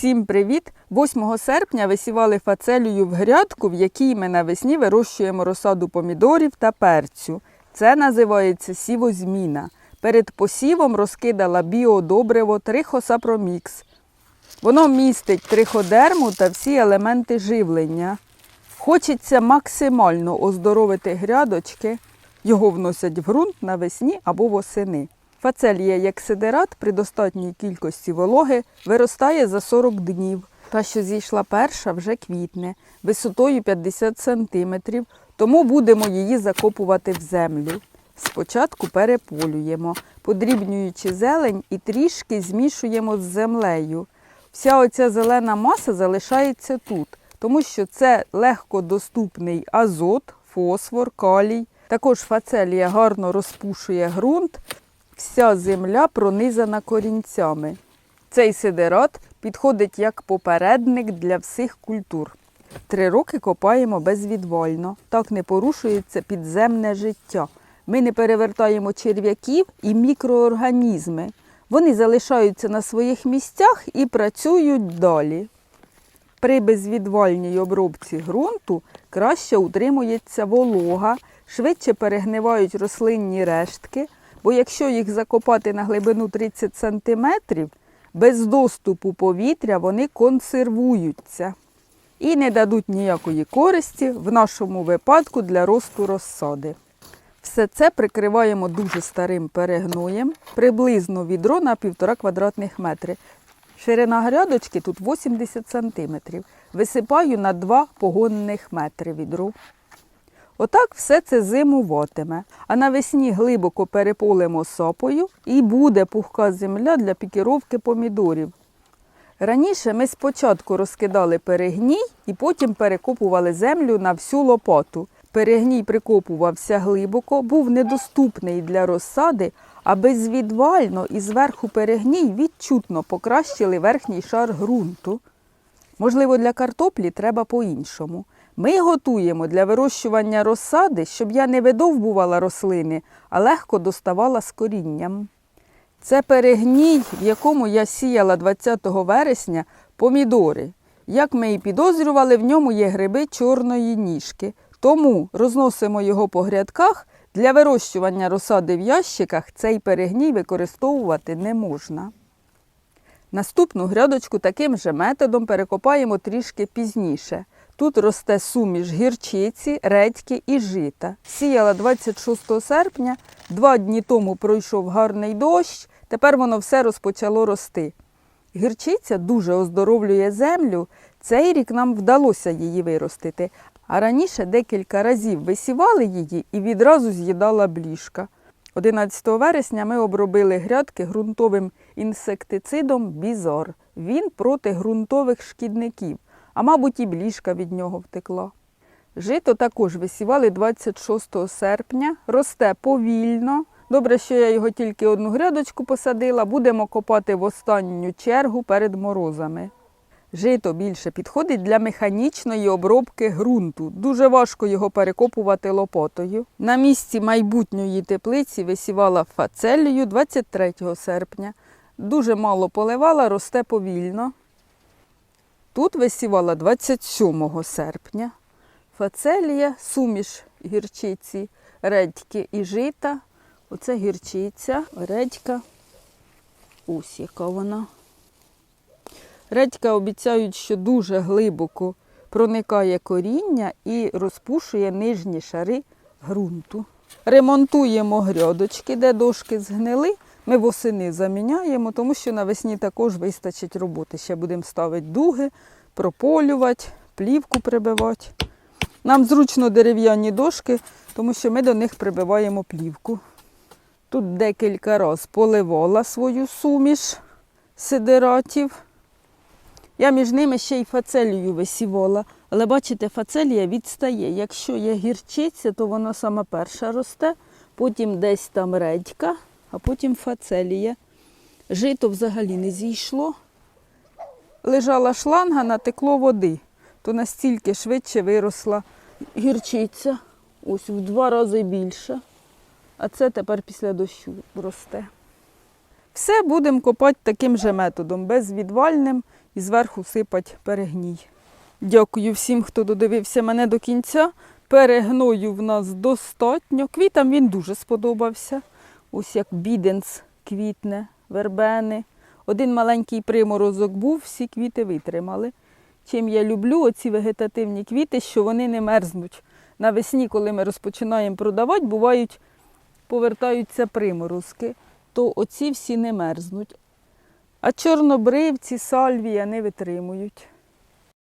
Всім привіт! 8 серпня висівали фацелію в грядку, в якій ми навесні вирощуємо розсаду помідорів та перцю. Це називається сівозміна. Перед посівом розкидала біодобриво трихосапромікс. Воно містить триходерму та всі елементи живлення. Хочеться максимально оздоровити грядочки. Його вносять в ґрунт навесні або восени. Фацелія як сидерат при достатній кількості вологи виростає за 40 днів. Та, що зійшла перша, вже квітне, висотою 50 см, тому будемо її закопувати в землю. Спочатку переполюємо, подрібнюючи зелень і трішки змішуємо з землею. Вся оця зелена маса залишається тут, тому що це легкодоступний азот, фосфор, калій. Також фацелія гарно розпушує ґрунт, вся земля пронизана корінцями. Цей сидерат підходить як попередник для всіх культур. Три роки копаємо безвідвольно, так не порушується підземне життя. Ми не перевертаємо черв'яків і мікроорганізми. Вони залишаються на своїх місцях і працюють далі. При безвідвальній обробці ґрунту краще утримується волога, швидше перегнивають рослинні рештки, бо якщо їх закопати на глибину 30 см, без доступу повітря вони консервуються і не дадуть ніякої користі, в нашому випадку для росту розсади. Все це прикриваємо дуже старим перегноєм, приблизно відро на 1,5 квадратних метри. Ширина грядочки тут 80 см. Висипаю на 2 погонних метри відро. Отак все це зимуватиме. А навесні глибоко переполимо сопою і буде пухка земля для пікіровки помідорів. Раніше ми спочатку розкидали перегній і потім перекопували землю на всю лопату. Перегній прикопувався глибоко, був недоступний для розсади, а безвідвально і зверху перегній відчутно покращили верхній шар ґрунту. Можливо, для картоплі треба по-іншому. Ми готуємо для вирощування розсади, щоб я не видовбувала рослини, а легко доставала з корінням. Це перегній, в якому я сіяла 20 вересня помідори. Як ми і підозрювали, в ньому є гриби чорної ніжки. Тому розносимо його по грядках. Для вирощування розсади в ящиках цей перегній використовувати не можна. Наступну грядочку таким же методом перекопаємо трішки пізніше. Тут росте суміш гірчиці, редьки і жита. Сіяла 26 серпня, два дні тому пройшов гарний дощ, тепер воно все розпочало рости. Гірчиця дуже оздоровлює землю. Цей рік нам вдалося її виростити, а раніше декілька разів висівали її і відразу з'їдала бліжка. 11 вересня ми обробили грядки ґрунтовим інсектицидом Бізор. Він проти ґрунтових шкідників, а мабуть і бліжка від нього втекла. Жито також висівали 26 серпня, росте повільно. Добре, що я його тільки одну грядочку посадила, будемо копати в останню чергу перед морозами. Жито більше підходить для механічної обробки ґрунту. Дуже важко його перекопувати лопотою. На місці майбутньої теплиці висівала фацелію 23 серпня. Дуже мало поливала, росте повільно. Тут висівала 27 серпня. Фацелія, суміш гірчиці, редьки і жита. Оце гірчиця, редька. Ось яка вона. Редька обіцяють, що дуже глибоко проникає коріння і розпушує нижні шари ґрунту. Ремонтуємо грядочки, де дошки згнили. Ми восени заміняємо, тому що навесні також вистачить роботи. Ще будемо ставити дуги, прополювати, плівку прибивати. Нам зручно дерев'яні дошки, тому що ми до них прибиваємо плівку. Тут декілька разів поливала свою суміш сидератів. Я між ними ще й фацелію висівала. Але бачите, фацелія відстає. Якщо є гірчиця, то вона сама перша росте, потім десь там редька, а потім фацелія. Жито взагалі не зійшло. Лежала шланга, натекло води, то настільки швидше виросла гірчиця. Ось в два рази більше. А це тепер після дощу росте. Все будемо копати таким же методом, безвідвальним. і зверху сипать перегній. Дякую всім, хто додивився мене до кінця. Перегною в нас достатньо. Квітам він дуже сподобався. Ось як біденс квітне, вербени. Один маленький приморозок був, всі квіти витримали. Чим я люблю оці вегетативні квіти, що вони не мерзнуть. Навесні, коли ми розпочинаємо продавати, бувають, повертаються приморозки, то оці всі не мерзнуть. А чорнобривці, сальвія не витримують.